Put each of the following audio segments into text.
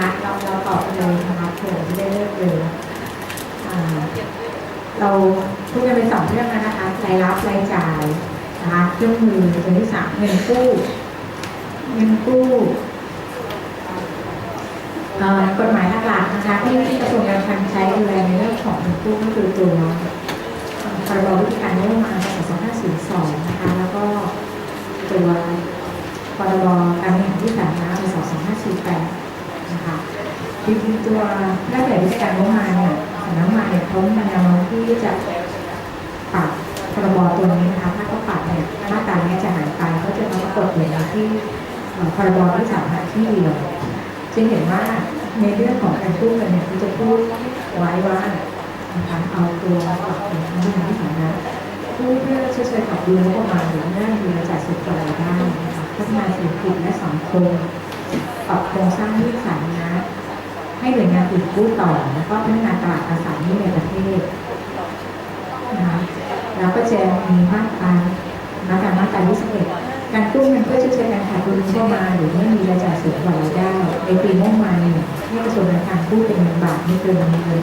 นะเราเราตอบไปเลยนะคะเผื่อจะได้เลิกเลยอ่าเราพูดกันไปสองเรื่องแล้วนะคะรายรับรายจ่ายนะคะเครื่องมือตัวที่สามเงินกู้เงินกู้กฎหมายหลักๆนะคะที่ที่กระทรวงการคลังใช้ดูแลในเรื่องของเงินกู้ก็คือตัวพรบวิธีการงบประมาณพศ2502นะคะแล้วก็ตัวพรบการบริหารที่สาธารณะพศ2548 นะคะจริงๆตัวแรกแต่วิธีการงบประมาณเนี่ยสำนักงานเนี่ยเขามีแนวโน้มที่จะปรับพรบตัวนี้นะคะถ้าเขาปรับเนี่ยมาตราเนี้จะหายไปเขาจะมากฏอยู่ในที่พรบที่สาธารณะที่เดียวจะเห็นว่าในเรื่องของการกู้เงินเนี่ยที่จะพูดไว้ว่านะคะเอาตัวปรับเป็นทางที่ทางที่สาธารณะผู้เพื่อชดเชยกับดูงบประมาณหรือเนื่องมีรายจ่ายสุดตัวรายได้นะคะพัฒนาเศรษฐกิจและสังคม ปรับโครงสร้างหนี้สาธารณะให้หน่วยงานอื่นกู้ต่อ แล้วก็พัฒนาตลาดอสังหาริมทรัพย์ในประเทศนะคะแล้วก็จะมีมาตรามาตรามาตรา21การกู้เงินเพื่อชดเชยการขาดทุนงบประมาณหรือไม่มีรายจ่ายสูงกว่ารายได้ในปีงบประมาณหนึ่งให้กระทรวงการคลังกู้เป็นเงินบาทไม่เกินเงิน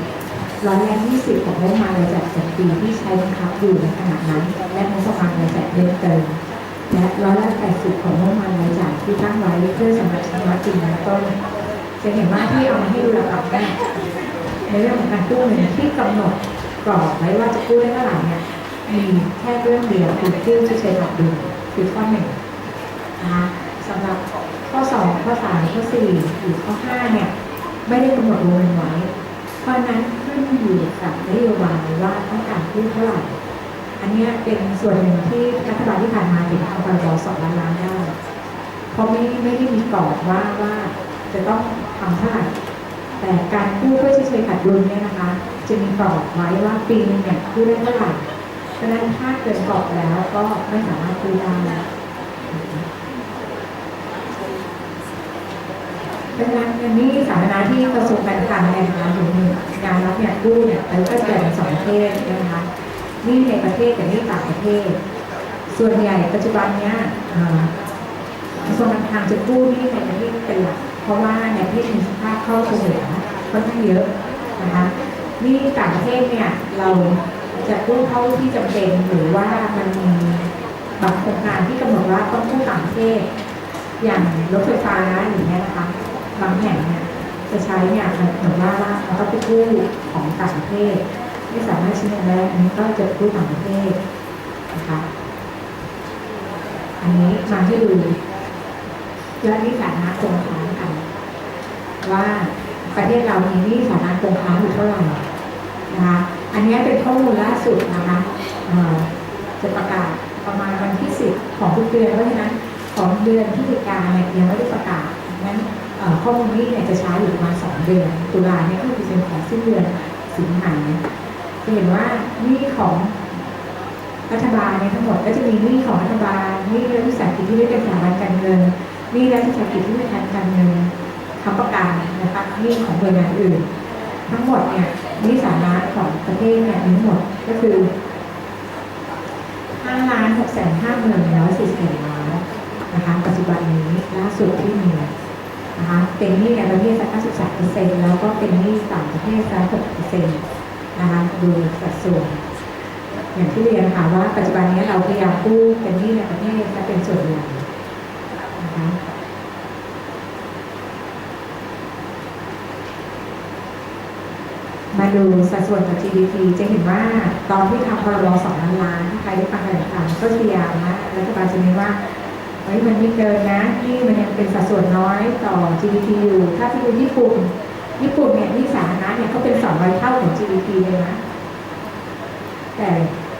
ร้อยละ20ของงบประมาณรายจ่ายประจำปีที่ใช้บังคับอยู่ในขณะนั้น และงบประมาณรายจ่ายเพิ่มเติม และร้อยละ80ของงบประมาณรายจ่ายที่ตั้งไว้เพื่อสำหรับชำระจริงนต้นจะเห็นว่าที่เอามาให้ดูหลักๆเนี่ยในเรื่องของการกู้เงินที่กำหนดกรอบไว้ว่าจะกู้ได้เท่าไหร่เนี่ยมีแค่เรื่องเดียวคือกู้ชดเชยขาดดุลคือข้อหนึ่งนะคะสำหรับข้อ2ข้อ3ข้อ4หรือข้อ5เนี่ยไม่ได้กำหนดวงเงินไว้ เพราะฉะนั้นขึ้นอยู่กับนโยบายว่าต้องการกู้เท่าไหร่ อันนี้เป็นส่วนหนึ่งที่รัฐบาลที่ผ่านมาถึงเอาพรบสองล้านล้านได้เพราะไม่ไม่ได้มีกรอบว่าว่าจะต้องทำเท่าไหร่แต่การกู้เพื่อชดเชยขาดดุลเนี่ยนะคะ จะมีกรอบไว้ว่าปีนึงเนี่ยกู้ได้เท่าไหร่ฉะนั้นถ้าเกินกรอบแล้วก็ไม่สามารถกู้ได้ดังนั้นเงินนี้สาธารณะที่กระทรวงการคลังในฐานะหน่วยงานรับเนี่ยกู้เนี่ยเราก็จะแบ่งสองประเภทนะคะ นี่ในประเทศกับนี่ต่างประเทศ ส่วนใหญ่ปัจจุบันเนี้ยเอ่อกระทรวงการคลังจะกู้นี่ในประเทศเป็นหลักเพราะว่าในประเทศมีสภาพคล่องเฉลี่ยค่อนข้างเยอะนะคะนี่ต่างประเทศเนี่ยเราจะกู้เท่าที่จำเป็นหรือว่ามันมีบางโครงการที่กำหนดว่าต้องกู้ต่างประเทศ อย่างรถไฟฟ้าอย่างเงี้ยนะคะบางแห่งเนี่ยจะใช้เนี่ยมันเหมือนว่าว่าเราต้องไปกู้ของต่างประเทศ ไม่สามารถใช้เงินได้อันนี้ก็จะกู้ต่างประเทศนะคะอันนี้มาให้ดูยอดหนี้สาธารณะคงค้างกัน ว่าประเทศเรามีหนี้สาธารณะคงค้างอยู่เท่าไหร่นะคะอันนี้เป็นข้อมูลล่าสุดนะคะจะประกาศประมาณวันที่10ของทุกเดือนเพราะฉะนั้นของเดือนพฤศจิกาเนี่ยยังไม่ได้ประกาศงั้นข้อมูลนี้เนี่ยจะช้าอยู่ประมาณ2เดือน ตุลาเนี่ยก็คือเป็นของสิ้นเดือนสิงหา จะเห็นว่าหนี้ของรัฐบาลเนี่ยทั้งหมดก็จะมีหนี้ของรัฐบาลหนี้รัฐวิสาหกิจที่ไม่เป็นสถาบันการเงินหนี้รัฐวิสาหกิจที่ไม่เป็นการเงินคำประกันนะคะหนี้ของหน่วยงานอื่น ทั้งหมดเนี่ยหนี้สาธารณะของประเทศเนี่ยทั้งหมดก็คือ5ล้าน6แสน5หมื่น140ล้านนะคะปัจจุบันนี้ล่าสุดที่มีนะคะเป็นหนี้ในประเทศสัก93เปอร์เซ็นต์แล้วก็เป็นหนี้ต่างประเทศสัก6เปอร์เซ็นต์ นะคะดูสัดส่วนอย่างที่เรียนค่ะว่าปัจจุบันนี้เราพยายามกู้เป็นหนี้ในประเทศจะเป็นส่วนใหญ่นะคะมาดูสัดส่วนต่อ GDP จะเห็นว่าตอนที่ทำพรบสองล้านล้านใครได้ฟังการข่าวก็พยายามนะรัฐบาลจะมีว่าเฮ้ยมันไม่เกินนะที่มันยังเป็นสัดส่วนน้อยต่อ GDP อยู่ ถ้าที่ดูญี่ปุ่น ญี่ปุ่นเนี่ยที่สาธารณะเนี่ยเขาเป็นสองร้อยเท่าของ GDP เลยนะ แต่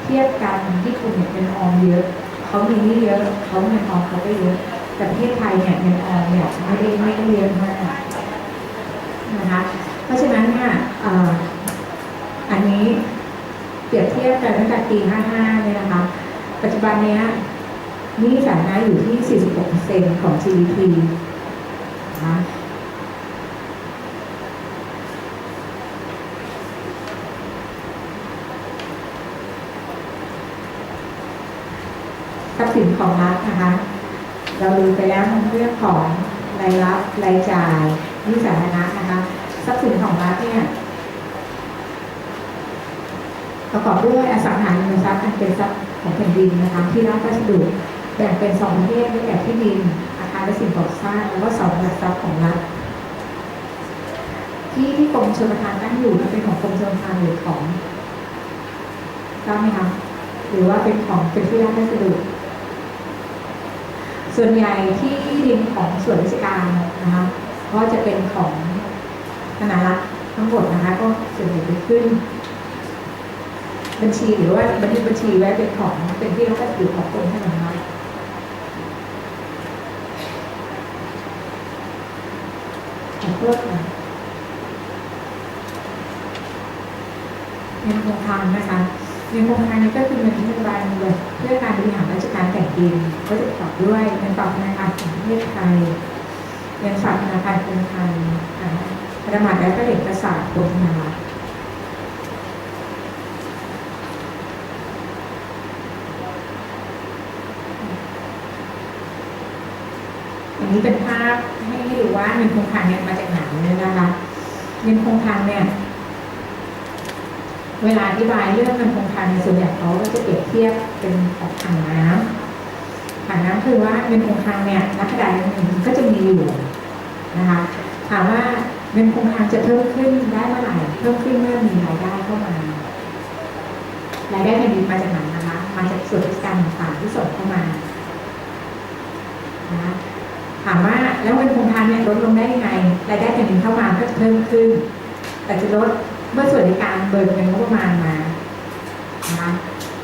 เทียบกันญี่ปุ่นเนี่ยเป็นออมเยอะเขามีนี่เยอะเขาเงินออมเขาก็เยอะ แต่ประเทศไทยเนี่ยเงินออมเนี่ยไม่ได้ไม่ได้เยอะมากนะคะเพราะฉะนั้นเนี่ยอ,อันนี้เปรียบเทียบกันตั้งแต่ปี 55 เนี่ยนะคะ ปัจจุบันเนี้ยนี่สาธารณะอยู่ที่ 46%ของ GDP นะคะ ทรัพย์สิน ของรัฐนะคะ เราดูไปแล้วในเรื่องของรายรับรายจ่ายที่สาธารณะนะคะทรัพย์สินของรัฐเนี่ยประกอบด้วยอสังหาริมทรัพย์อันเป็นทรัพย์ของแผ่นดินนะคะที่รัฐพัสดุแบ่งเป็นสองประเภทได้แก่ที่ดิน อาคารและสิ่งก่อสร้างแล้วก็เสาหลักทรัพย์ของรัฐที่ที่กรมชลประทานตั้งอยู่เป็นของกรมชลประทานหรือของทราบไหมคะหรือว่าเป็นของเป็นที่รัฐพัสดุ ส่วนใหญ่ที่ดินของส่วนราชการนะคะก็จะเป็นของธนารักษ์ทั้งหมดนะคะก็ส่วนใหญ่ไปขึ้น บัญชีหรือว่าบันทึกบัญชีไว้เป็นของเป็นที่รัฐพัสดุของกรมธนารักษ์ขอโทษค่ะเงินคงคลังนะคะ เงินคงคลังนี่ก็คือเงินที่รัฐบาลเงินเพื่อการบริหารราชการแผ่นดินก็จะประกอบด้วยเงินฝากธนาคารแห่งประเทศไทยเงินฝากธนาคารกรุงไทยธนบัตรและก็เอกสารกรมธนารักษ์อันนี้เป็นภาพให้ดูว่าเงินคงคลังเนี่ยมาจากไหนเนี่ยนะคะเงินคงคลังเนี่ย เวลาอธิบายเรื่องเงินคงคลังในส่วนใหญ่เขาก็จะเปรียบเทียบเป็นของถังน้ำถังน้ำคือว่าเงินคงคลังเนี่ยนักกระดาษหนึ่งก็จะมีอยู่นะคะถามว่าเงินคงคลังจะเพิ่มขึ้นได้เมื่อไหร่เพิ่มขึ้นเมื่อมีรายได้เข้ามารายได้แผ่นดินมาจากไหนนะคะมาจากส่วนราชการต่างๆที่ส่งเข้ามานะถามว่าแล้วเงินคงคลังเนี่ยลดลงได้ยังไงรายได้แผ่นดินเข้ามาก็จะเพิ่มขึ้นแต่จะลด เมื่อส่วนในการเบิกเงินงบประมาณมานะคะ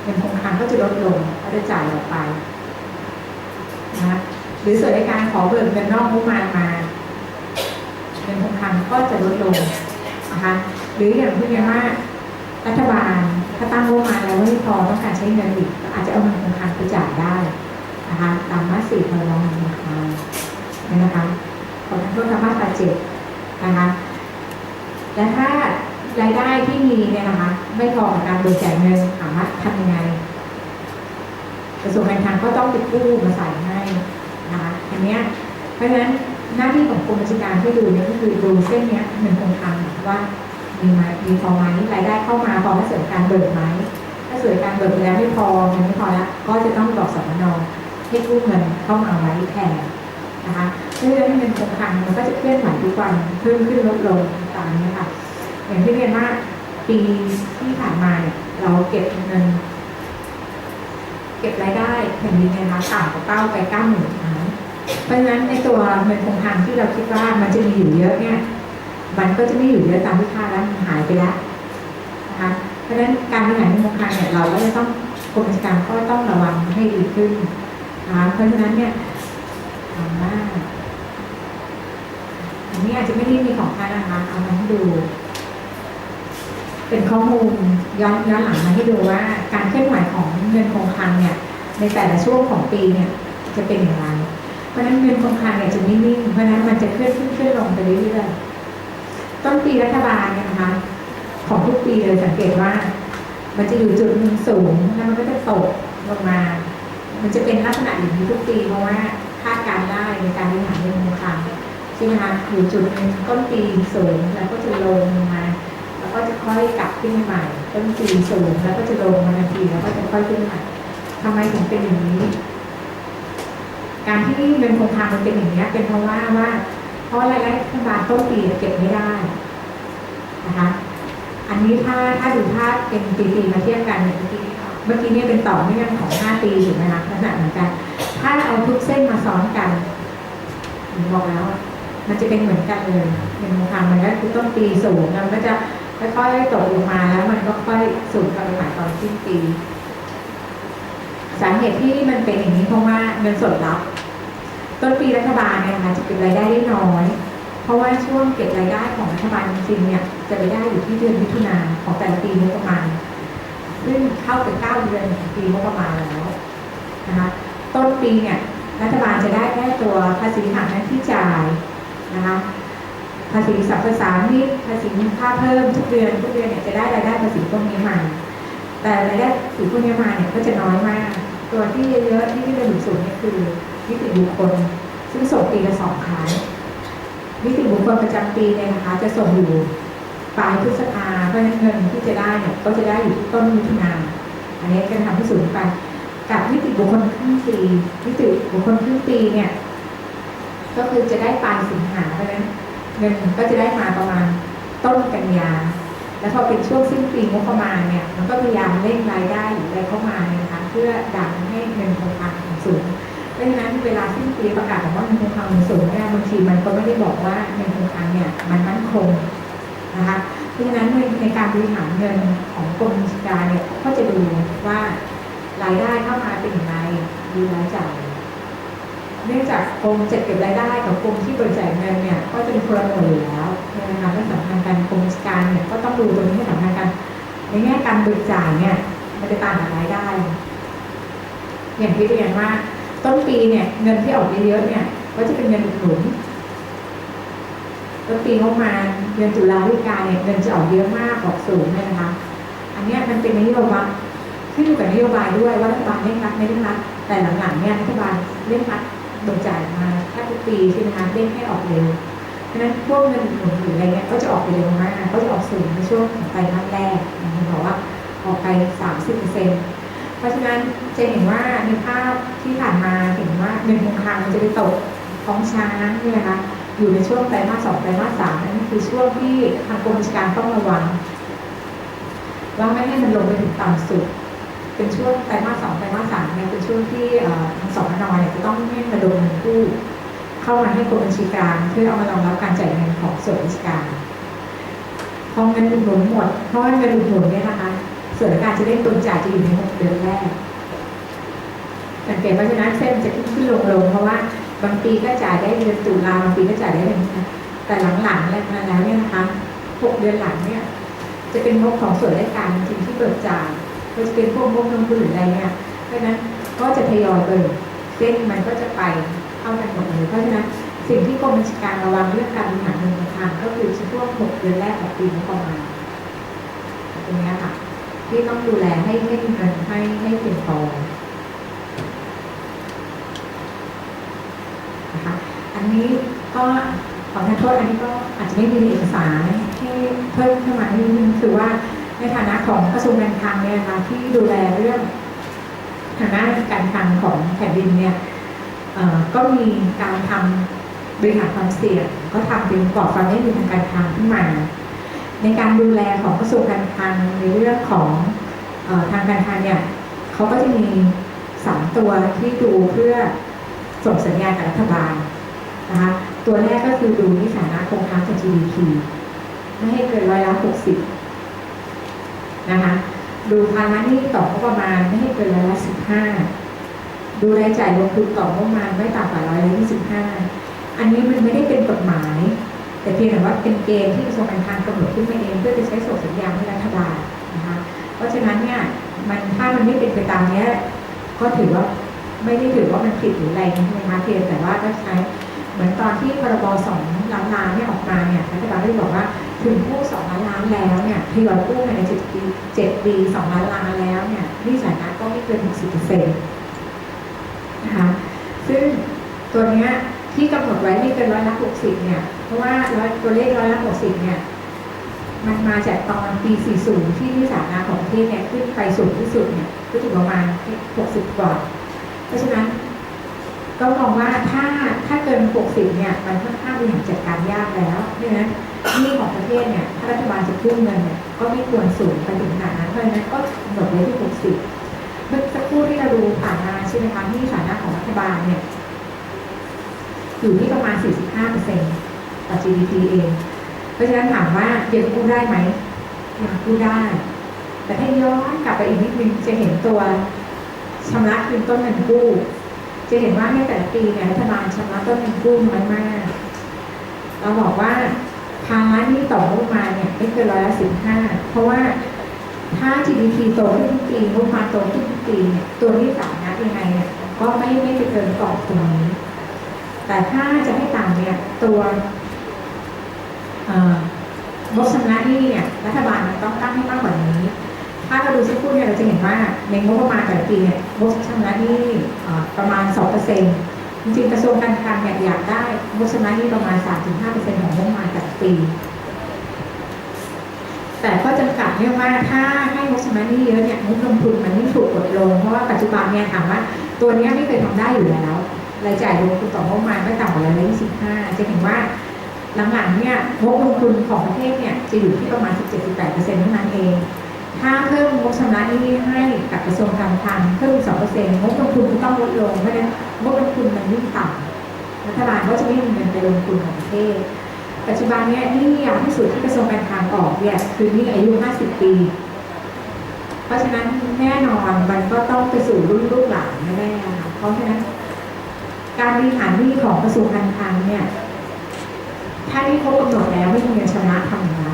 เงินคงคลังก็จะลดลงก็จะจ่ายออกไปนะหรือส่วนในการขอเบิกเงินนอกงบประมาณมาเงินคงคลังก็จะลดลงนะคะหรืออย่างที่เรียกว่ารัฐบาลถ้าตั้งงบประมาณแล้วไม่พอต้องการใช้เงินอีกก็อาจจะเอาเงินคงคลังไปจ่ายได้นะคะตามมาตราสี่พรบเงินคงคลังเนี่ยนะคะขอโทษทางมาตราเจ็ดนะคะและถ้า รายได้ที่มีเนี่ยนะคะ ไม่พอกับการเบิจายเงินถามว่าทำยังไงกระทรวงการคลังก็ต้องไปกู้มาใส่ให้นะคะอันเนี้ยเพราะฉะนั้นหน้าที่ของกรมบัญชีการที่ดูเนี่ยก็คือดูเส้นเนี้ยเงินคงคลังว่ามีไหมมีพอไหมรายได้เข้ามาพอให้เสริมการเบิกไหมถ้าเสริมการเบิกแล้วไม่พอเงินไม่พอแล้วก็จะต้องบอกสมนให้กู้เงินเข้ามาไว้แทนนะคะเพราะฉะนั้เงินคงคลังมันก็จะเคลื่อนไหวทุกวันเพิ่มขึ้นลดลงตามนี้ค่ะ อย่างที่เรียนว่าปีที่ผ่านมาเนี่ยเราเก็บเงิน เก็บรายได้แผ่นดินเนี่ยนะคะต่ำกว่าเป้าไปเก้าหมื่นล้านเพราะฉะนั้นในตัวเงินคงคลังที่เราคิดว่ามันจะมีอยู่เยอะเนี่ยมันก็จะไม่อยู่เยอะตามที่คาดแล้วมันหายไปแล้วนะคะเพราะฉะนั้นการบริหารเงินคงคลังเนี่ยเราก็จะต้องกรมบัญชีการก็ต้องระวังให้ดีขึ้นนะคะเพราะฉะนั้นเนี่ยถามว่าอันนี้อาจจะไม่ได้มีของท่านนะคะเอามาให้ดู เป็นข้อมูลย้อนย้อนหลังมาให้ดูว่าการเคลื่อนไหวของเงินคงคลังเนี่ยในแต่ละช่วงของปีเนี่ยจะเป็นอย่างไร เพราะฉะนั้นเงินคงคลังเนี่ยจะไม่นิ่ง เพราะฉะนั้นมันจะเคลื่อนขึ้นเคลื่อนลงไปเรื่อยๆ ต้นปีรัฐบาลเนี่ยนะคะของทุกปีเลยสังเกตว่า มันจะอยู่จุดหนึ่งสูงแล้วมันก็จะตกลงมา มันจะเป็นลักษณะอย่างนี้ทุกปี เพราะว่าคาดการได้ในการบริหารเงินคงคลังใช่ไหมคะอยู่จุดหนึ่งต้นปีสูงแล้วก็จะลงมา ก็จะค่อยกลับขึ้นมาใหม่ต้นปีสูงแล้วก็จะลงมาทันทีแล้วก็จะค่อยขึ้นใหมาทำไมถึงเป็นอย่างนี้ การที่เงินคงคลังมันเป็นอย่างนี้เป็นเพราะว่าว่า เพราะรายได้รัฐบาลต้นปีเก็บไม่ได้นะคะอันนี้ถ้าถ้าดูภาพเป็นปีๆมาเทียบกันเนี่ยเมื่อกี้เมื่อกี้เนี่ยเป็นต่อเนื่องของ5ปีถูกไหมคะลักษณะเหมือนกัน ถ้าเอาทุกเส้นมาซ้อนกันผมบอกแล้ว มันจะเป็นเหมือนกันเลยเงินคงคลังมันก็คือต้นปีสูงแล้วมันก็จะ ค่อยๆตกลงมาแล้วมันก็ค่อยสูงกลับไปหม่ตอนสิ้นปีสาเหตุที่มันเป็นอย่างนี้เพราะว่าเงินสดรับ ต้นปีรัฐบาลเนี่ยนะคะจะเก็บรายได้ได้น้อย เพราะว่าช่วงเก็บรายได้ของรัฐบาลจริงๆเนี่ยจะไปได้อยู่ที่เดือนมิถุนาของแต่ละปีงบประมาณซึ่งเข้าไปเก้าเดือนปีงบประมาณแล้วนะคะต้นปีเนี่ยรัฐบาลจะได้แค่ตัวภาษีหักหน้าที่จ่ายนะคะ ภาษีสรรพสามิตภาษีมูลค่าเพิ่มทุกเดือนทุกเดือนเนี่ยจะได้รายได้ภาษีพวกนี้มา แต่รายได้ภาษีพวกนี้มาเนี่ยก็จะน้อยมาก ตัวที่เยอะๆที่ได้สูงเนี่ยคือนิติบุคคล ซึ่งส่งปีละสองครั้งนิติบุคคลประจำปีเนี่ยนะคะ จะส่งอยู่ปลายพฤษภาเพราะฉะนั้นเงินที่จะได้เนี่ยก็จะได้อยู่ที่ต้นมิถุนาอันนี้ก็จะทำให้สูงไปกับนิติบุคคลครึ่งปีนิติบุคคลครึ่งปีเนี่ย ก็คือจะได้ปลายสิงหาเพราะฉะนั้น เงินก็จะได้มาประมาณต้นกันยา แล้วพอเป็นช่วงสิ้นปีงบประมาณเนี่ย มันก็พยายามเร่งรายได้หรืออะไรเข้ามานะคะ เพื่อดันให้เงินคงคลังสูงเพราะฉะนั้นเวลาสิ้นปีประกาศว่าเงินคงคลังมันสูงเนี่ยบางทีมันก็ไม่ได้บอกว่าเงินคงคลังเนี่ยมันมั่นคงนะคะเพราะฉะนั้นในในการบริหารเงินของกรมบัญชีการเนี่ยก็จะดูว่ารายได้เข้ามาเป็นอย่างไรดีรายจ่าย เนื่องจากกรมจัดเก็บรายได้กับกรมที่บริจาคเงินเนี่ยก็จะเป็นคนละหน่วยอยู่แล้วนะคะไม่สำคัญกันกรมการเนี่ยก็ต้องดูตรงนี้ให้สำคัญกันในแง่การบริจาคเนี่ยมันจะต่างกับรายได้ อย่างที่เรียนว่าต้นปีเนี่ยเงินที่ออกเยอะๆเนี่ย ก็จะเป็นเงินอุดหนุนต้นปีงบประมาณเดือนตุลาพฤศจิกาเนี่ยเงินจะออกเยอะมากออกสูงเนี่ยนะคะ อันนี้มันเป็นนโยบายขึ้นอยู่กับนโยบายด้วยว่ารัฐบาลเร่งรัดไม่เร่งรัดแต่หลังๆเนี่ยรัฐบาลเร่งรัด โดนจ่ายมาแทบทุกปีใช่ไหมคะเร่งให้ออกเร็วเพราะฉะนั้นพวกเงินหนุนหรืออะไรเงี้ยก็จะออกไปเร็วมากก็จะออกสูงในช่วงของไตรมาสแรกอย่าบอกว่าออกไป 30เปอร์เซ็นต์เพราะฉะนั้นจะเห็นว่าในภาพที่ผ่านมาเห็นว่าเงินคงคลังมันจะไปตกท้องช้างเนี่ยนะคะอยู่ในช่วงไตรมาสสองไตรมาสสามนั่นคือช่วงที่ทางกรมราชการต้องระวังว่าไม่ให้มันลงไปถึงต่ำสุด เป็นช่วงไตรมาสสองไตรมาสสามเนี่ยเป็นช่วงที่เอ่อทางสอนเนี่ยจะต้องให้ระดมเงินกู้เข้ามาให้กรมบัญชีกลางเพื่อเอามารองรับการจ่ายเงินของส่วนราชการพอเงินอุดหนุนหมดเพราะว่าเงินอุดหนุนเนี่ยนะคะส่วนราชการจะได้ตุนจ่ายจะอยู่ในหกเดือนแรกสังเกตว่าฉะนั้นเส้นจะขึ้นขึ้นลงลงเพราะว่าบางปีก็จ่ายได้เดือนตุลาบางปีก็จ่ายได้เดือนแต่หลังๆแล้วแล้วเนี่ยนะคะหกเดือนหลังเนี่ย จะเป็นงบของส่วนราชการจริงที่เบิกจ่าย ก็จะเป็นพวกงบลงทุนหรืออะไรเนี่ยเพราะนั้นก็จะทยอยเบิกเส้นมันก็จะไปเข้ากันหมดเลยเพราะฉะนั้นสิ่งที่กรมบัญชีการระวังเรื่องการบริหารเงินการคลังก็คือช่วงหกเดือนแรกของปีงบประมาณตรงนี้ค่ะ ที่ต้องดูแลให้ให้เงินให้ให้เพียงพอนะคะอันนี้ก็ขอโทษอันนี้ก็อาจจะไม่มีเอกสารที่เพิ่มขึ้นมานิดนึงคือว่า ในฐานะของกระทรวงการคลังเนี่ยนะคะที่ดูแลเรื่องฐานะการคลังของแผ่นดินเนี่ยก็มีการทำบริหารความเสี่ยงก็ทำเป็นกรอบความยั่งยืนทางการคลังขึ้นมาในการดูแลของกระทรวงการคลังในเรื่องของอทางการคลังเนี่ยเขาก็จะมีสามตัวที่ดูเพื่อส่งสัญญาณกับรัฐบาลนะคะตัวแรกก็คือดูที่ฐานะคงค้างจาก GDP ไม่ให้เกินร้อยละหกสิบ นะคะดูภาระหนี้ต่องบประมาณไม่ให้เกินร้อยละสิบห้าดูรายจ่ายลงทุนต่องบประมาณไม่ต่ำกว่าร้อยละยี่สิบห้าอันนี้มันไม่ได้เป็นกฎหมาย แต่เพียงแต่ว่าเป็นเกณฑ์ที่กระทรวงการคลังกำหนดขึ้นมาเองเพื่อจะใช้ส่งสัญญาณให้รัฐบาลนะคะเพราะฉะนั้นเนี่ยมันถ้ามันไม่เป็นไปตามนี้ก็ถือว่าไม่ได้ถือว่ามันผิดหรืออะไรนะใช่ไหมคะเพียงแต่ว่าก็ใช้เหมือนตอนที่พรบสองล้านล้านเนี่ยออกมาเนี่ยรัฐบาลได้บอกว่า ถึงกู้สองล้านล้านแล้วเนี่ยทยอยกู้ภายในเจ็ดปีเจ็ดปีสองล้านล้านแล้วเนี่ยหนี่สาธารณะก็ไม่เกินหกสิบเปอร์เซ็นต์นะคะซึ่งตัวเนี้ยที่กำหนดไว้ไม่เกินร้อยละหกสิบเนี่ย เพราะว่าร้อยตัวเลขร้อยละหกสิบเนี่ยมันมาจากตอนปี 40 ที่หนี่สาธาระของประเทศเนี่ยขึ้นไปสูงที่สุดเนี่ยก็ถึงประมาณ 60 กว่า เพราะฉะนั้นก็มองว่าถ้าถ้าเกิน 60 เนี่ย มันค่อนข้างบริหารจัดการยากแล้วเพราะฉะนั้น หนี้ของประเทศเนี่ยถ้ารัฐบาลจะกู้เงินเนี่ยก็ไม่ควรสูงไปถึงขนาดนั้นเพราะฉะนั้นก็กำหนดไว้ที่60เมื่อสักครู่ที่เราดูผ่านมาใช่ไหมคะที่ฐานะของรัฐบาลเนี่ยอยู่ที่ประมาณ 45%ต่อ GDP เอง เพราะฉะนั้นถามว่ายังกู้ได้ไหมยังกู้ได้ แต่ถ้าย้อนกลับไปอีกนิดนึงจะเห็นตัวชำระคืนต้นเงินกู้ จะเห็นว่าในแต่ละปีเนี่ยรัฐบาลชำระต้นเงินกู้น้อยมาก เราบอกว่า ภาระหนี้ต่องบมาเนี่ยไม่เกินร้อยละสิบห้าเพราะว่าถ้า GDP โตขึ้นทุกปีงบประมาณโตขึ้นทุกปีเนี่ยตัวที่สาธารณะยังไงเนี่ยก็ไม่ไม่ไปเกินกรอบตรงนี้ แต่ถ้าจะให้ต่ำเนี่ยตัวงบชำระหนี้เนี่ยรัฐบาลมันต้องตั้งให้มากกว่านี้ ถ้าเราดูสักครู่เนี่ยเราจะเห็นว่าในงบประมาณแต่ละปีเนี่ยงบชำระหนี้เอ่อประมาณ2%ข จริงกระทรวงการคลังเนี่ยอยากได้งบชำระหนี้ประมาณ 3-5%ของงบประมาณแต่ละปี แต่ก็จำกัดเนื่องว่าถ้าให้งบชำระหนี้เยอะเนี่ยงบลงทุนมันไม่ถูกกดลง เพราะว่าปัจจุบันเนี่ยถามว่า ตัวนี้ไม่เคยทำได้อยู่แล้วรายจ่ายลงทุนต่องบประมาณไม่ต่ำกว่าร้อยละ25จะเห็นว่าหลังๆเนี่ยงบลงทุนของประเทศเนี่ยจะอยู่ที่ประมาณ 17-18%เท่านั้นเอง ถ้าเพิ่มงบชำระหนี้ให้กับกระทรวงการคลังเพิ่มอีก2%งบลงทุนก็ต้องลดลงเพราะฉะนั้นงบลงทุนมันยิ่งต่ำรัฐบาลก็จะไม่มีเงินไปลงทุนของประเทศ ปัจจุบันเนี้ยนี่ยาวที่สุดที่กระทรวงการคลังออกเนี่ยคือนี่อายุ 50 ปี เพราะฉะนั้นแน่นอนมันก็ต้องไปสู่รุ่นลูกหลานแน่ๆนะคะเพราะฉะนั้น การบริหารหนี้ของกระทรวงการคลังเนี่ยถ้าหนี่ครบกำหนดแล้วไม่มีเงินชำระทำอย่างไร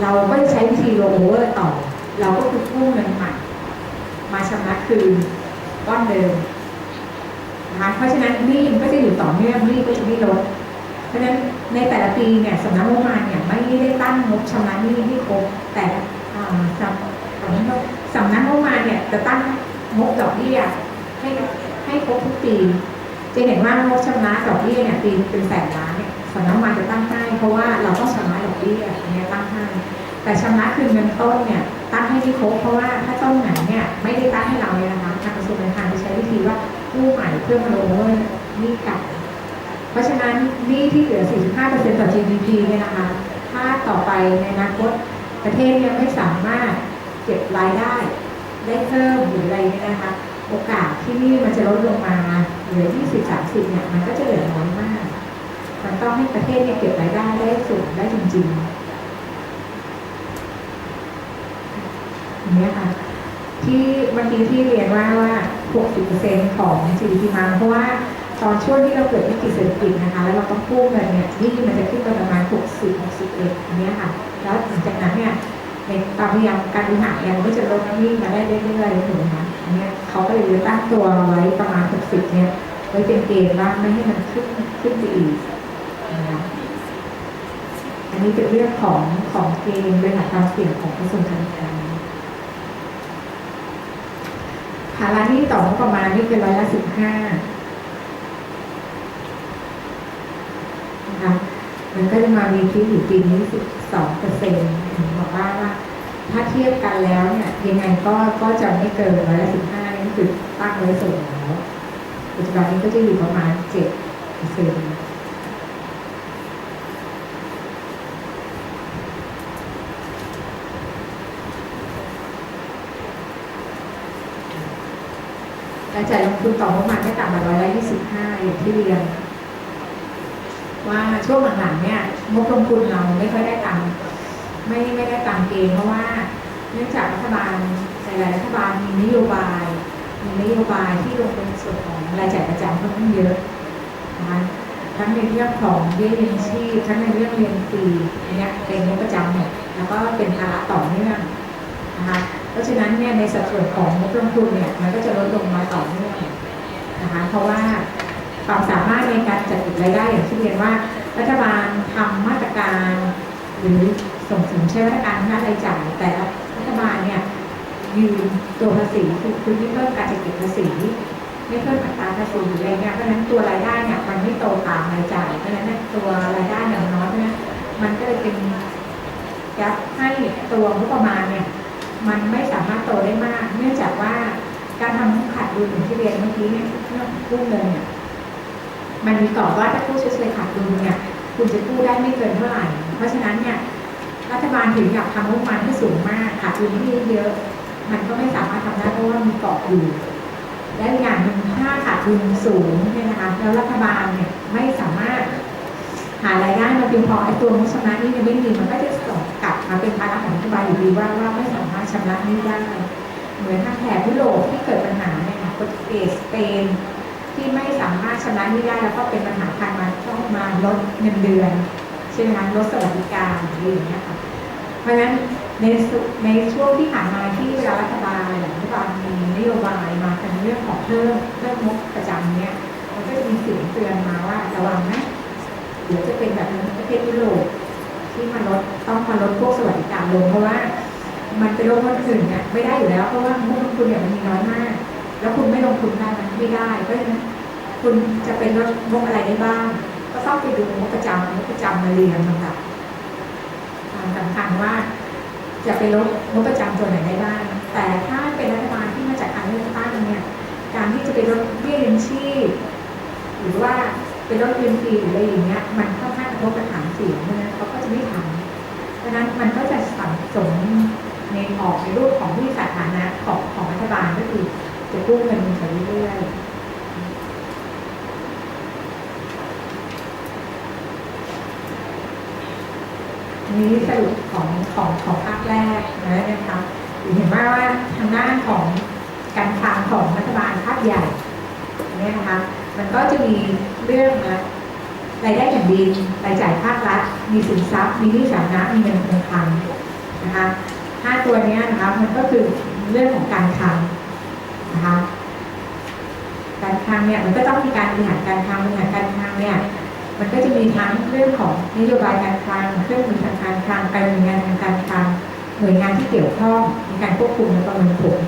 เราก็ใช้วิธีโรลเวอร์ต่อ เราก็คือกู้เงินใหม่มาชำระคืนก้อนเดิมนะคะเพราะฉะนั้นหนี้ก็จะอยู่ต่อเนื่องหนี้ก็จะไม่ลด เพราะฉะนั้นในแต่ละปีเนี่ยสำนักงบประมาณเนี่ยไม่ได้ตั้งงบชำระหนี้ให้ครบแต่สำสำนักงบสำนักงบประมาณเนี่ยจะตั้งงบดอกเบี้ยให้ให้ครบทุกปี จะเห็นว่างบชำระดอกเบี้ยเนี่ยปีเป็นแสนล้านเนี่ยสำนักงบประมาณจะตั้งให้เพราะว่าเราต้องชำระ เบี้ยอันเนี้ยตั้งให้แต่ชำระคืนเงินต้นเนี่ยตั้งให้ไม่ครบเพราะว่าถ้าต้นไหนเนี่ยไม่ได้ตั้งให้เราเนี่ยนะคะทางกระทรวงการคลังจะใช้วิธีว่ากู้ใหม่เพื่อมาโลเวอร์นี้เก่าเพราะฉะนั้นนี้ที่เหลือ 45%ต่อ GDP เนี่ยนะคะ ถ้าต่อไปในอนาคตประเทศเนี่ยไม่สามารถเก็บรายได้ได้เพิ่มหรืออะไรเนี่ยนะคะ โอกาสที่นี่มันจะลดลงมาเหลือ 20 30 เนี่ยมันก็จะเหลือน้อยมาก มันต้องให้ประเทศเนี่ยเก็บรายได้ได้สูงได้จริงๆอย่างนี้ค่ะ ที่เมื่อกี้ที่เรียนว่าว่า 60%ของ GDP มาเพราะว่าตอนช่วงที่เราเกิดวิกฤตเศรษฐกิจนะคะ แล้วเราต้องกู้เงินเนี่ยนี่มันจะขึ้นปประมาณ 60 61อันนี้ค่ะ แล้วหลังจากนั้นเนี่ยในความพยายามการบริหารเนี่ยมันก็จะลดหนี้มาได้เรื่อยๆถูกไหมคะอันนี้เขาก็เลยตั้งตัวไว้ประมาณ 60 เนี่ยไว้เป็นเกณฑ์ว่าไม่ให้มันขึ้นขึ้นไปอีก นะคะอันนี้เป็นเรื่องของของเกณฑ์บริหารความเสี่ยงของกระทรวงการคลังภาระหนี้ต่องบประมาณนี่เป็นร้อยละสิบห้านะคะมันก็จะมามีที่อยู่ปีนี้สิบสองเปอร์เซ็นต์บอกว่าว่า ถ้าเทียบกันแล้วเนี่ยยังไงก็ก็จะไม่เกินร้อยละสิบห้านี่คือตั้งไว้สูงแล้วปัจจุบันนี้ก็จะอยู่ประมาณเจ็ดเปอร์เซ็นต์ รายจ่ายลงทุนต่องบประมาณไม่ต่ำกว่าร้อยละยี่สิบห้าอย่างที่เรียน ว่าช่วงหลังๆเนี่ยงบลงทุนเราไม่ค่อยได้ตามไม่ไม่ได้ตามเกณฑ์เพราะว่า เนื่องจากรัฐบาลหลายๆรัฐบาลมีนโยบาย มีนโยบายที่ลงเป็นส่วนของรายจ่ายประจำค่อนข้างเยอะนะคะทั้งในเรื่องของเบี้ยเลี้ยงชีพทั้งในเรื่องเรียนฟรีเนี้ยเป็นงบประจำหมดแล้วก็เป็นภาระต่อเนื่องนะคะเพราะฉะนั้นเนี่ยในสัดส่วนของงบลงทุนเนี่ยมันก็จะลดลงมา นะคะ เพราะว่าความสามารถในการจัดเก็บรายได้อย่างที่เรียนว่ารัฐบาลทำมาตรการหรือส่งเสริมใช้มาตรการทางด้านรายจ่าย แต่รัฐบาลเนี่ยยืนตัวภาษีคือคือไม่เพิ่มการจัดเก็บภาษีไม่เพิ่มอัตราภาษีอะไรเงี้ยเพราะฉะนั้นตัวรายได้เนี่ยมันไม่โตตามรายจ่ายเพราะฉะนั้นตัวรายได้เนี่ยมันน้อยเนั้นมันก็เลยเป็นแกลให้ตัวงบประมาณเนี่ยมันไม่สามารถโตได้มาก เนื่องจากว่า การทำขาดดุลอย่างที่เรียนเมื่อกี้เนี่ยเรื่องกู้เงินเนี่ยมันมีกรอบว่าถ้ากู้ชดเชยขาดดุลเนี่ย คุณจะกู้ได้ไม่เกินเท่าไหร่ เพราะฉะนั้นเนี่ยรัฐบาลถึงอยากทำงบประมาณที่สูงมากขาดดุลที่เยอะ มันก็ไม่สามารถทำได้เพราะว่ามีกรอบอยู่และอย่างหนึ่งถ้าขาดดุลสูงเนี่ยนะคะแล้วรัฐบาลเนี่ยไม่สามารถหารายได้มาเพียงพอไอ้ตัวงบชำระนี้เนี่ไม่มีมันก็จะส่งกลับมาเป็นภาระของรัฐบาลอยู่ดีว่าว่าไม่สามารถชำระหนี้ได้ เหมือนทางแถบยุโรปที่เกิดปัญหาเนี่ยค่ะโปรตุเกสสเปนที่ไม่สามารถชำระหนี้ได้แล้วก็เป็นปัญหาทางมาต้องมาลดเงินเดือนใช่ไหมคะลดสวัสดิการอะไรอย่างเงี้ยค่ะเพราะฉะนั้นในสุในช่วงที่ผ่านมาที่เวลารัฐบาลหรือรัฐบาลมีนโยบายมาในเรื่องของเพิ่มเพิ่มงบประจำเนี้ยมันก็จะมีเสียงเตือนมาว่าระวังนะเดี๋ยวจะเป็นแบบนี้ประเทศยุโรปที่มาลดต้องมาลดพวกสวัสดิการลงเพราะว่า มันเป็นโรคคนอื่นเนี่ยไม่ได้อยู่แล้ว เพราะว่างบลงทุนเนี่ยมันมีน้อยมาก แล้วคุณไม่ลงทุนได้มันไม่ได้เพราะฉะนั้นคุณจะเป็นรถงอะไรได้บ้าง ก็ต้องไปดูงบประจำงบประจำมาเรียนลำดับความสำคัญว่า จะไปลดงบประจำตัวไหนได้บ้าง แต่ถ้าเป็นรัฐบาลที่มาจากการเลือกตั้งเนี่ยการที่จะไปลดเบี้ยยังชีพหรือว่าไปลดเงินฟรีหรืออะไรอย่างเงี้ยมันค่อนข้างกระทบกับฐานเสียงเพราะเขาก็จะไม่ทำเพราะนั้นมันก็จะสั่งสม ในออกในรูปของที่สาธารณะของของรัฐบาลก็คือจะกู้เงินไปเรื่อยๆนี้สรุปของของของภาคแรกนะนะคะเห็นว่าว่าทางด้านของการคลังของรัฐบาลภาคใหญ่เนี่ยนะคะมันก็จะมีเรื่องนะรายได้แผ่นดินรายจ่ายภาครัฐ มีสินทรัพย์ มีหนี้สาธารณะมีเงินคงคลังนะคะ ห้าตัวนี้นะคะมันก็คือเรื่องของการคลังนะคะการคลังเนี่ยมันก็ต้องมีการบริหารการคลังบริหารการคลังเนี่ยมันก็จะมีทั้งเรื่องของนโยบายการคลังเครื่องมือทางการคลังการดำเนินงานทางการคลังหน่วยงานที่เกี่ยวข้องในการควบคุมและประเมินผล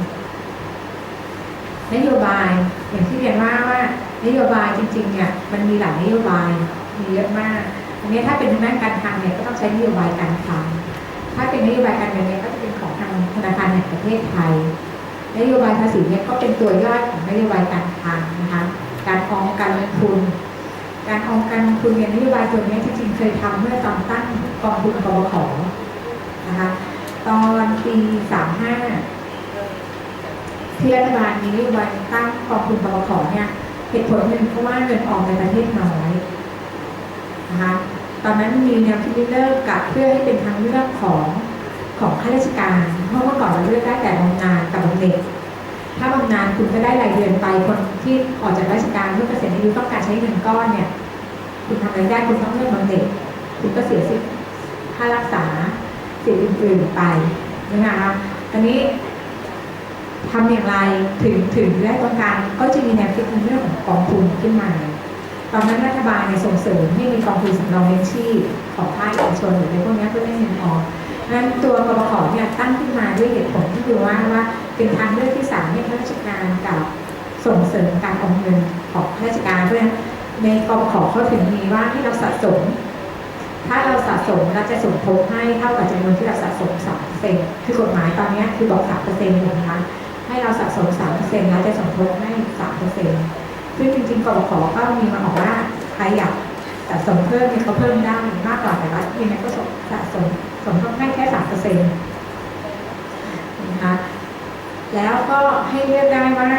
นโยบายอย่างที่เรียนว่าว่านโยบายจริงๆเนี่ยมันมีหลายนโยบายมีเยอะมากอันนี้ถ้าเป็นทางด้านการคลังเนี่ยก็ต้องใช้นโยบายการคลัง ถ้าเป็นนโยบายการเงินเนี่ยก็จะเป็นของทางธนาคารแห่งประเทศไทย นโยบายภาษีเนี่ยก็เป็นตัวย่อยของนโยบายการคลังนะคะ การออมการลงทุน การออมการลงทุนเนี่ยนโยบายตัวนี้จริงๆเคยทำเมื่อตอนตั้งกองทุนกบขนะคะ ตอนปี35ที่รัฐบาลมีนโยบายตั้งกองทุนกบขเนี่ยเหตุผลหนึ่งเพราะว่าเงินออมในประเทศน้อยนะคะ ตอนนั้นมีแนวคิดเลิกกับเพื่อให้เป็นทางเลือกของของข้าราชการ เพราะเมื่อก่อนเราเลือกได้แต่บำนาญกับบำเหน็จถ้าบำนาญคุณก็ได้รายเดือนไปคนที่ออกจากราชการเมื่อเกษียณอายุต้องการใช้เงินก้อนเนี่ย คุณทำอะไรได้คุณต้องเลือกบำเหน็จคุณก็เสียสิทธิ์ค่ารักษาสิทธิ์อื่นๆไปนะคะอันนี้ทำอย่างไรถึงถึงได้ต้องการก็จะมีแนวคิดในเรื่องของกองทุนขึ้นมา ตอนนั้นรัฐบาลเนี่ยส่งเสริมให้มีกองทุนสำรองเลี้ยงชีพของภาคเอกชนหรืออะไรพวกนี้เพื่อให้เงินออมเพราะฉะนั้นตัวกบขเนี่ยตั้งขึ้นมาด้วยเหตุผลที่คือว่าว่าเป็นทางเลือกที่สามให้ข้าราชการกับส่งเสริมการออมเงินของข้าราชการเพราะฉะนั้นในกบขเขาถึงมีว่าให้เราสะสม ถ้าเราสะสมเราจะสมทบให้เท่ากับจำนวนที่เราสะสมสามเปอร์เซ็นต์คือกฎหมายตอนนี้คือบอกสามเปอร์เซ็นต์นะคะให้เราสะสมสามเปอร์เซ็นต์แล้วจะสมทบให้สามเปอร์เซ็นต์ ซึ่งจริงๆกบขก็มีมาบอกว่าใครอยากสะสมเพิ่มเนี่ยเขาเพิ่มได้มากกว่าแต่ว่ายังไงก็สมสะสมสมทบให้แค่สามเปอร์เซ็นต์นะคะแล้วก็ให้เลือกได้ว่า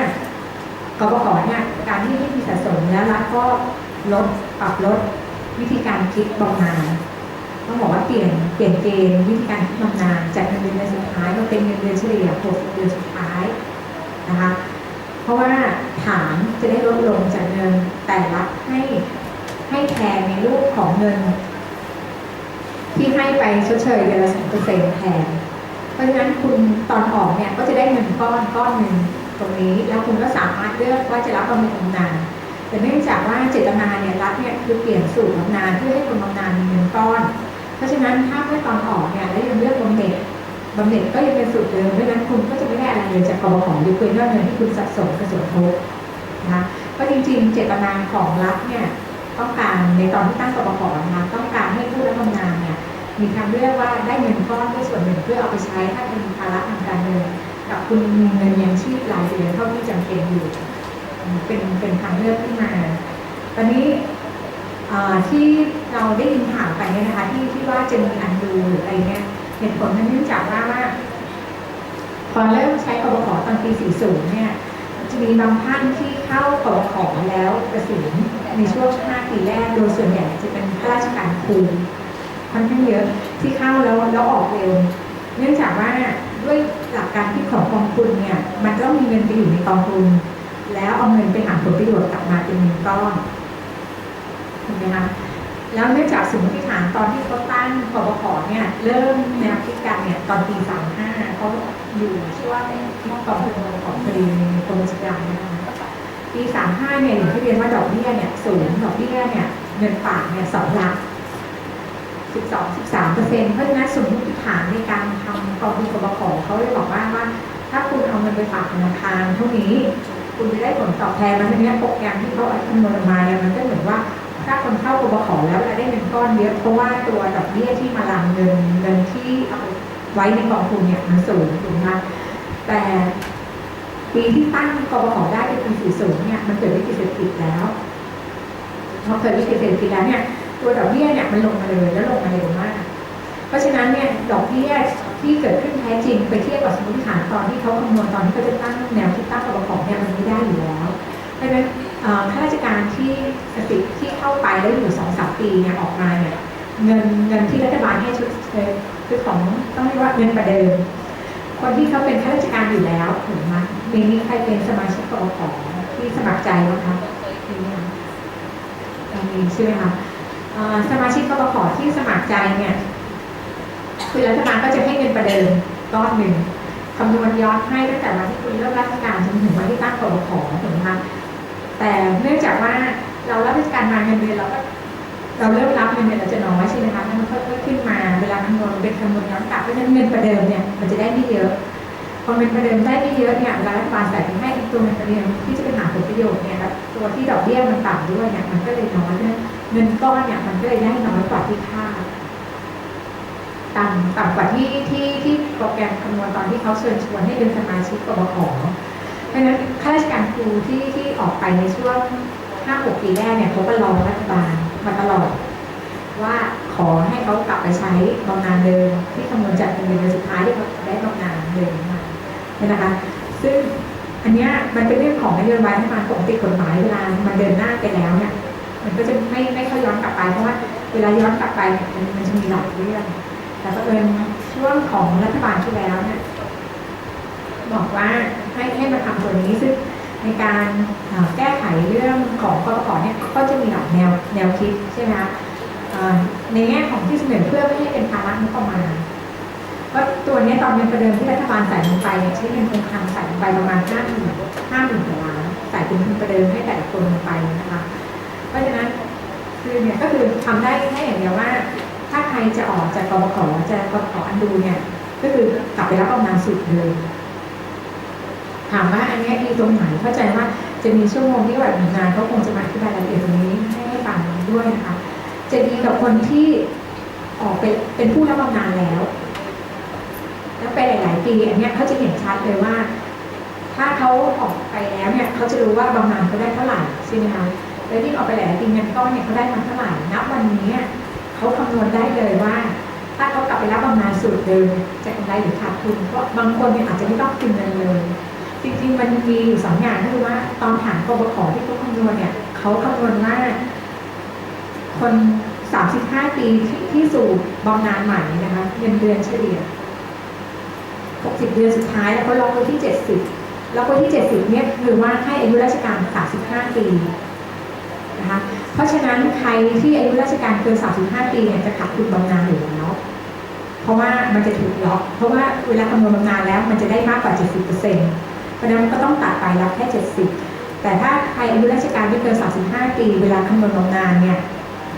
กบขเนี่ยการที่ให้มีสะสมแล้วรัฐก็ลดปรับลดวิธีการคิดบำนาญต้องบอกว่าเปลี่ยนเปลี่ยนเกณฑ์วิธีการคิดบำนาญจากเงินเดือนสุดท้ายมาเป็นเงินเดือนเฉลี่ย6เดือนสุดท้ายนะคะ เพราะว่าฐานจะได้ลดลงจากเงินแต่รัฐให้ให้แทนในรูปของเงิน ที่ให้ไปชดเชยเดือนละสองเปอร์เซ็นต์แทน เพราะฉะนั้นคุณตอนออกเนี่ยก็จะได้เงินก้อนก้อนหนึ่งตรงนี้แล้วคุณก็สามารถเลือกว่าจะรับบำเหน็จบำนาญแต่เนื่องจากว่าเจตนาเนี่ยรัฐเนี่ยคือเปลี่ยนสูตรบำนาญเพื่อให้คนบำนาญมีเงินก้อน เพราะฉะนั้นถ้าเมื่อตอนออกเนี่ยแล้วยังเลือกบำเหน็จ บำเหน็จก็ยังเป็นสูตรเดิมเพราะนั้นคุณก็จะไม่ได้อะไรเลยจากกบของยกเว้นยอดเงินที่คุณสะสมกระสมทบนะก็จริงๆ เจตนาของรัฐเนี่ยต้องการในตอนที่ตั้งกบขนะคะต้องการให้ผู้รับบำนาญเนี่ยมีทางเลือกว่าได้เงินก้อนด้วยส่วนหนึ่งเพื่อเอาไปใช้ถ้าเป็นภาระทางการเงินกับคุณมีเงินยังชีพรายเดือนเท่าที่จำเป็นอยู่เป็นเป็นทางเลือกขึ้นมา ตอนนี้ที่เราได้ยินข่าวไปเนี่ยนะคะที่ที่ว่าจะมีอันดูหรืออะไรเนี่ย เหตุผลนั้นเนื่องจากว่าว่า พอเริ่มใช้กบขตอนปี 40 เนี่ย จะมีบางท่านที่เข้ากบขแล้วเกษียณในช่วง 5 ปีแรก โดยส่วนใหญ่จะเป็นข้าราชการครูค่อนข้างเยอะที่เข้าแล้วแล้วออกเร็ว เนื่องจากว่าด้วยหลักการที่ของกองทุนเนี่ย มันต้องมีเงินไปอยู่ในกองทุนแล้วเอาเงินไปหาผลประโยชน์กลับมาเป็นเงินก้อนถูกไหมคะ แล้วเนื่องจากสมมติฐานตอนที่เขาตั้งกบขเนี่ยเริ่มแนวคิดการเนี่ยตอนปี35เขาอยู่ชื่อว่าเป็นที่กองทุนของคดีนกรมบัญชีกางนะคะปี35เนี่ยอย่างที่เรียนว่าดอกเบี้ยเนี่ยสูงดอกเบี้ยเนี่ยเงินฝากเนี่ยสองหลัก12 13เปอร์เซ็นต์เพราะฉะนั้นสมมติฐานในการทำกองทุนกบขเขาเลยบอกว่าว่า ถ้าคุณเอาเงินไปฝากธนาคารเท่านี้ คุณจะได้ผลตอบแทนมันทีเนี้โปรแกรมที่เขาคำนวณมาเนี่ยมันก็เหมือนว่า ถ้าคนเข้ากบขแล้วเวลาได้เงินก้อนเยอะเพราะว่าตัวดอกเบี้ยที่มาลังเงินเงินที่เอาไว้ในกองทุนเนี่ยมันสูงถูกไหมแต่ปีที่ตั้งกบขได้เป็นปี40เนี่ยมันเกิดวิกฤตเศรษฐกิจแล้วพอเกิดวิกฤตเศรษฐกิจแล้วเนี่ยตัวดอกเบี้ยเนี่ยมันลงมาเลยแล้วลงมาเร็วมาก เพราะฉะนั้นเนี่ยดอกเบี้ยที่เกิดขึ้นแท้จริงไปเทียบกับสมมติฐานตอนที่เขาคำนวณตอนที่เขาจะตั้งแนวที่ตั้งกบขเนี่ยมันไม่ได้อยู่แล้วเพราะฉะนั้น ข้าราชการที่สติที่เข้าไปแล้วอยู่สองสามปีเนี่ยออกมาเนี่ยเงินเงินที่รัฐบาลให้ชุดเอ่อคือของต้องเรียกว่าเงินประเดิม คนที่เขาเป็นข้าราชการอยู่แล้วถูกไหมมีมีใครเป็นสมาชิกกบขอที่สมัครใจไหมคะมีไหมคะมีใช่ไหมคะสมาชิกกบขอที่สมัครใจเนี่ยคือรัฐบาลก็จะให้เงินประเดิมก้อนหนึ่งคำนวณย้อนให้ตั้งแต่วันที่คุณเริ่มราชการจนถึงวันที่ตั้งกบขอถูกไหมคะ แต่เนื่องจากว่าเรารับราชการมาเงินเดือนเราก็เราเริ่มรับเงินเดือนเราจะน้อยใช่ไหมคะถ้มันค่อยๆขึ้นมาเวลาคำนวณเป็นคำนวณย้อนกลับเพราะฉะนั้นเงินประเดิมเนี่ยมันจะได้ไม่เยอะพอเงินประเดิมได้ไม่เยอะเนี่ยเวลารัฐบาลใส่ไปให้ตัวเงินประเดิมที่จะเป็นหาผลประโยชน์เนี่ยครับตัวที่ดอกเบี้ยมันต่ำด้วยเนี่ยมันก็เลยน้อยเพราะฉะนั้นเงินก้อนเนี่ยมันก็เลยได้น้อยกว่าที่คาดต่ำต่ำกว่าที่ที่ที่โปรแกรมคำนวณตอนที่เขาเชิญชวนให้เป็นสมาชิกกบข เพราะฉะนั้นข้าราชการครูที่ที่ออกไปในช่วง5-6ปีแรกเนี่ยเขาก็รอรัฐบาลมาตลอด ว่าขอให้เขากลับไปใช้บำนาญเดิมที่คำนวณจากเงินเดือนสุดท้ายที่เขาได้บำนาญเดิมมาเนี่ยนะคะ ซึ่งอันเนี้ยมันเป็นเรื่องของนโยบายที่มาปกติกฎหมายเวลามันเดินหน้าไปแล้วเนี่ยมันก็จะไม่ไม่ค่อยย้อนกลับไปเพราะว่าเวลาย้อนกลับไปเนี่ยมันมันจะมีหลายเรื่องแต่ก็เป็นช่วงของรัฐบาลที่แล้วเนี่ย บอกว่าให้ให้มาทำตัวนี้ซึ่งในการแก้ไขเรื่องของกรกเนี่ยก็จะมีหลายแนวแนวคิดใช่ไหมคะในแง่ของที่เสนอเพื่อไม่ให้เป็นภาระงบประมาณก็ตัวนี้ตอนเงินประเดิมที่รัฐบาลใส่ลงไปเนี่ยใช้เงินคงคลังใส่ลงไปประมาณห้าหมื่นห้าหมื่นกว่าล้านใส่เป็นเงินประเดิมให้แต่ละคนลงไปนะคะ เพราะฉะนั้นคือเนี่ยก็คือทำได้แค่อย่างเดียวว่า ถ้าใครจะออกจากกบขจะกบขอันดูเนี่ยก็คือกลับไปรับบำนาญสุดเลย ถามว่าอันนี้ดีตรงไหนเข้าใจว่าจะมีชั่วโมงที่แบบงานเขาคงจะมาอธิบายรายละเอียดตรงนี้ให้ให้ฟังด้วยนะคะ จะดีกับคนที่ออกเป็นเป็นผู้รับบำนาญแล้วแล้วไปหลาย ๆ ปีอันนี้เขาจะเห็นชัดเลยว่า ถ้าเขาออกไปแล้วเนี่ยเขาจะรู้ว่าบำนาญเขาได้เท่าไหร่ใช่ไหมคะแล้วที่ออกไปหลายปีเงินก้อนเนี่ยเขาได้มาเท่าไหร่ณวันนี้เขาคำนวณได้เลยว่า ถ้าเขากลับไปรับบำนาญสูตรเดิมจะกำไรหรือขาดทุนเพราะบางคนเนี่ยอาจจะไม่ต้องคืนเงินเลย จริงๆมันมีอยู่สองอย่างก็คือว่าตอนฐานกบขที่เขาคำนวณเนี่ยเขาคำนวณว่าคน35ปีที่ที่สู่บำนาญใหม่นะคะเงินเดือนเฉลี่ย60เดือนสุดท้ายแล้วก็ล็อกไว้ที่70แล้วก็ที่70เนี่ยคือว่าให้อายุราชการ35ปีนะคะเพราะฉะนั้นใครที่อายุราชการเกิน35ปีเนี่ยจะขาดทุนบำนาญอยู่แล้วเพราะว่ามันจะถูกล็อก เพราะว่าเวลาคำนวณบำนาญแล้วมันจะได้มากกว่า70%เพราะฉะนั้นมันก็ต้องตัดไปรับแค่ 70 แต่ถ้าใครอายุราชการไม่เกิน 35 ปี เวลาคำนวณบำนาญเนี่ย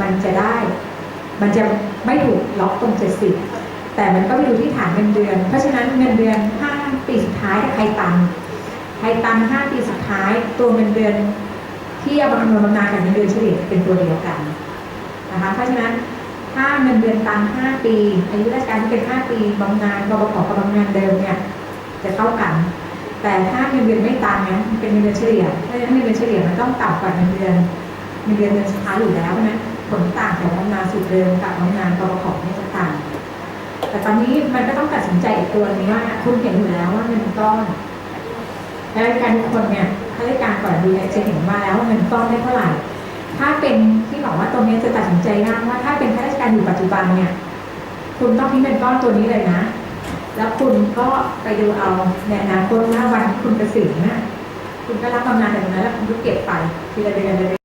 มันจะได้ มันจะไม่ถูกล็อกตรง 70 แต่มันก็ไปดูที่ฐานเงินเดือน เพราะฉะนั้นเงินเดือน 5 ปีสุดท้ายถ้าใครตันใครตัน 5 ปีสุดท้าย ตัวเงินเดือน ที่เอามาคำนวณบำนาญกับเงินเดือนเฉลี่ยเป็นตัวเดียวกันนะคะ เพราะฉะนั้นถ้าเงินเดือนตัน 5 ปี อายุราชการที่เป็น 5 ปีบำนาญกบขกับบำนาญเดิมเนี่ยจะเท่ากัน แต่ถ้าเงินเดือนไม่ตันเนี่ยมันเป็นเงินเดือนเฉลี่ยเพราะฉะนั้นเงินเดือนเฉลี่ยมันต้องต่ำกว่าเงินเดือนเงินเดือนเดือนสุดท้ายอยู่แล้วเพราะผลต่างของบำนาญสุดเดิมกับบำนาญกบขเนี่จะต่างแต่ตอนนี้มันก็ต้องตัดสินใจอีกตัวนึงว่าคุณเห็นอยู่แล้วว่าเงินก้อนและการทุกคนเนี่ยข้าราชการก่อนดูเนี่ยจะเห็นว่าแล้วว่าเงินก้อนได้เท่าไหร่ ถ้าเป็นที่บอกว่าตรงนี้จะตัดสินใจยากว่าถ้าเป็นข้าราชการอยู่ปัจจุบันเนี่ย คุณต้องทิ้งเงินก้อนตัวนี้เลยนะ แล้วคุณก็ไปดูเอาในอนาคตว่าวันที่คุณเกษียณน่ะคุณก็รับบำนาญจากตรงนั้นแล้วคุณก็เก็บไปทีละเดือนเลย